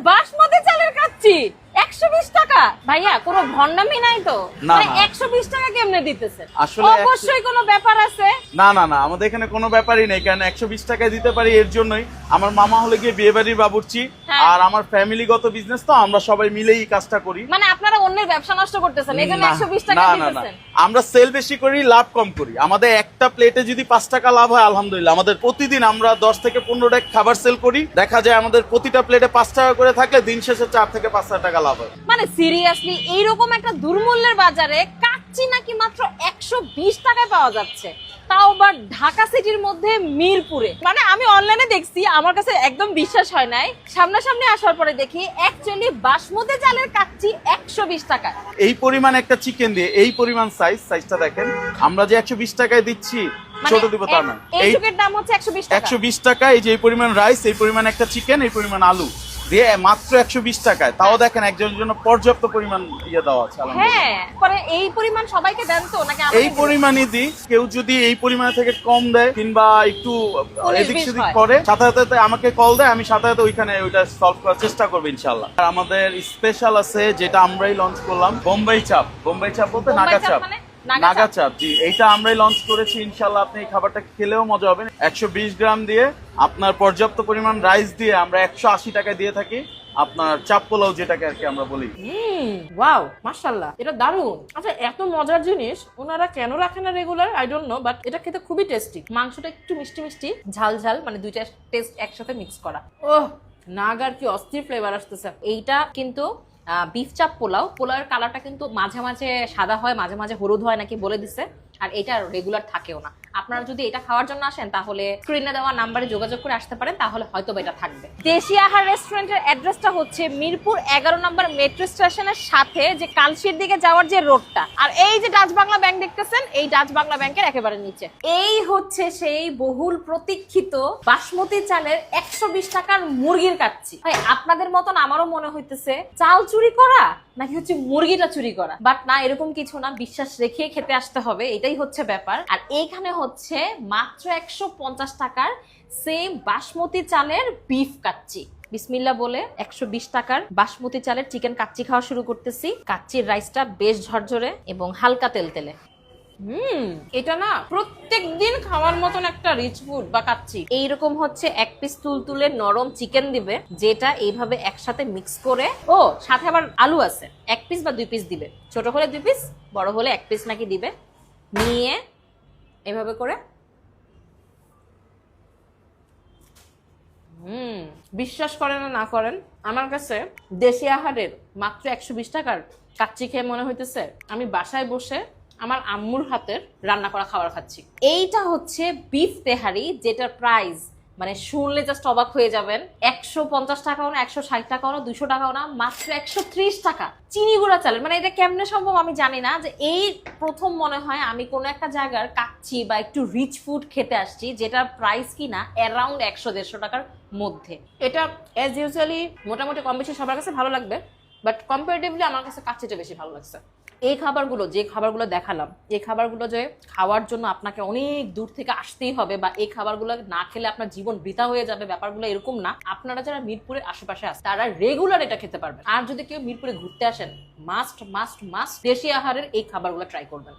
বাসমতি চালের কাচ্ছি একশো বিশ টাকা? ভাইয়া কোনো ভন্ডামি নাই তো? মানে না। একশো বিশ টাকা কেমনে দিতেছে? আসলে অবশ্যই কোনো ব্যাপার আছে? না না না আমাদের এখানে কোনো ব্যাপারই নেই কারণ একশো বিশ টাকায় দিতে পারি এর জন্যই। আমার মামা হলে গিয়ে বিয়ে বাড়ির বাবুর্চি হ্যাঁ। আর আমার ফ্যামিলিগত বিজনেস তো আমরা সবাই মিলেই কাজটা করি। মানে আপনারা অন্যের ব্যবসা নষ্ট করতেছেন এই জন্য একশো বিশ টাকা না, না, না। দিতেছেন। আমরা সেল বেশি করি লাভ কম করি। আমাদের একটা প্লেটে যদি পাঁচ টাকা লাভ হয় আলহামদুলিল্লাহ। আমাদের প্রতিদিন আমরা দশ থেকে পনেরো টাকা খাবার সেল করি। দেখা যায় আমাদের প্রতিটা প্লেটে পাঁচ টাকা করে থাকলে দিন শেষে চার থেকে পাঁচ হাজার টাকা লাভ হয় মানে সিরিয়াসলি এইরকম একটা দুর্মূল্যের বাজারে কাচ্চি নাকি মাত্র একশো বিশ টাকায় পাওয়া যাচ্ছে। তাও আবার ঢাকা সিটির মধ্যে মিরপুরে। মানে আমি অনলাইনে দেখছি আমার কাছে একদম বিশ্বাস হয় নাই। সামনাসামনি আসার পরে দেখি অ্যাকচুয়ালি বাসমতি চালের কাচ্চি একশো বিশ টাকা এই পরিমাণ একটা চিকেন দিয়ে এই পরিমাণ সাইজ সাইজটা দেখেন। আমরা যে একশো বিশ টাকায় দিচ্ছি মানে ছোট দিব না এই দাম হচ্ছে একশো বিশ টাকা। এই যে এই পরিমাণ রাইস এই পরিমাণ একটা চিকেন এই পরিমাণ আলু। দিয়ে মাত্র একশো বিশ টাকায়। তাও দেখেন একজনের জন্য পর্যাপ্ত পরিমাণ ইয়ে দেওয়া আছে হ্যাঁ এই পরিমাণ সবাইকে দেন তো নাকি এই পরিমাণই দিই। কেউ যদি এই পরিমাণ থেকে কম দেয় কিংবা একটু এদিক সেদিক করে সাথে সাথে আমাকে কল দেয় আমি সাথে সাথে ওইখানে ওইটা সলভ করার চেষ্টা করব ইনশাল্লাহ আর আমাদের স্পেশাল আছে যেটা আমরাই লঞ্চ করলাম বোম্বাই চাপ। বোম্বাই চাপ বলতে নাগা চাপ চাপ মানে? নাগা নাগা চাপ। চাপ জি। এইটা আমরাই লঞ্চ করেছি ইনশাল্লাহ আপনি এই খাবারটা খেলেও মজা হবে একশো বিশ গ্রাম দিয়ে আপনার পর্যাপ্ত পরিমাণ রাইস দিয়ে আমরা একশো আশি টাকায় দিয়ে থাকি। আপনার চাপ পোলাও যেটাকে আর কি আমরা বলি। ওয়াও মাশাআল্লাহ এটা দারুণ। আচ্ছা এত মজার জিনিস ওনারা কেন রাখে না regular I don't know but এটা খেতে খুবই টেস্টি মাংসটা একটু মিষ্টি মিষ্টি ঝাল ঝাল মানে দুইটা টেস্ট একসাথে মিক্স করা। ওহ নাগার কি অস্থির ফ্লেভার আসতেছে। এইটা কিন্তু বিফ চাপ পোলাও। পোলাওয়ের কালারটা কিন্তু মাঝে মাঝে সাদা হয়, মাঝে মাঝে হলুদ হয় নাকি বলে দিছে। আর এটা রেগুলার থাকেও না। আপনারা যদি এটা খাওয়ার জন্য আসেন, তাহলে স্ক্রিনে দেওয়া নাম্বারে যোগাযোগ করে আসতে পারেন, তাহলে হয়তো এটা থাকবে। দেশি আহার রেস্টুরেন্টের অ্যাড্রেসটা হচ্ছে মিরপুর এগারো নম্বর মেট্রো স্টেশনের সাথে যে কালশির দিকে যাওয়ার যে রোডটা আর এই যে ডাচ বাংলা ব্যাংক দেখতেছেন, এই ডাচ বাংলা ব্যাংকের একেবারে নিচে। এই হচ্ছে সেই বহুল প্রতীক্ষিত বাসমতি চালের একশো বিশ টাকার মুরগির কাচ্ছি ভাই, আপনাদের মতন আমারও মনে হইতেছে, চাল চুরি করা নাকি হচ্ছে মুরগিটা চুরি করা? বাট না, এরকম কিছু না, বিশ্বাস রেখে খেতে আসতে হবে, এটাই হচ্ছে ব্যাপার। আর এইখানে হচ্ছে মাত্র একশো পঞ্চাশ টাকার সেম বাসমতি চালের বিফ কাচ্চি। বিসমিল্লা বলে একশো বিশ টাকার বাসমতি চালের চিকেন কাচ্চি খাওয়া শুরু করতেছি। কাচ্চির রাইসটা বেশ ঝরঝরে এবং হালকা তেল তেলে হুম, এটা না প্রত্যেক দিন খাওয়ার মতন একটা রিচ ফুড বা কাচ্ছি এইরকম হচ্ছে এক পিস তুলতুলে নরম চিকেন দিবে, যেটা এইভাবে একসাথে মিক্স করে, ও, সাথে আবার আলু আছে। এক পিস বা দুই পিস দিবে। ছোট হলে দুই পিস বড় হলে এক পিস নাকি দিবে। নিয়ে এভাবে করে। হুম, বিশ্বাস করেন না করেন, আমার কাছে দেশি আহারের মাত্র একশো বিশ টাকার কাচ্চি খেয়ে মনে হইতেছে, আমি বাসায় বসে আমার আম্মুর হাতের রান্না করা খাবার খাচ্ছি। এইটা হচ্ছে বিফ তেহারি যেটার প্রাইস মানে শুনলে জাস্ট অবাক হয়ে যাবেন একশো পঞ্চাশ টাকাও না একশো ষাট টাকাও না দুশো টাকাও না মাত্র একশো ত্রিশ টাকা। চিনি গুঁড়া চালের মানে এটা কেমনে সম্ভব আমি জানি না যে এই প্রথম মনে হয় আমি কোনো একটা জায়গার কাচ্ছি বা একটু রিচ ফুড খেতে আসছি যেটার প্রাইস কিনা অ্যারাউন্ড একশো দেড়শো টাকার মধ্যে। এটা অ্যাজ ইউজুয়ালি মোটামুটি কম বেশি সবার কাছে ভালো লাগবে বাট কম্পারেটিভলি আমার কাছে কাচ্চিটা বেশি ভালো লাগছে। এই খাবারগুলো, যে খাবারগুলো দেখালাম, এই খাবারগুলো যে খাওয়ার জন্য আপনাকে অনেক দূর থেকে আসতেই হবে বা এই খাবারগুলো না খেলে আপনার জীবন বৃথা হয়ে যাবে, ব্যাপারগুলো এরকম না। আপনারা যারা মিরপুরের আশেপাশে আসেন তারা রেগুলার এটা খেতে পারবেন। আর যদি কেউ মিরপুরে ঘুরতে আসেন মাস্ট মাস্ট মাস্ট দেশি আহারের এই খাবারগুলো ট্রাই করবেন।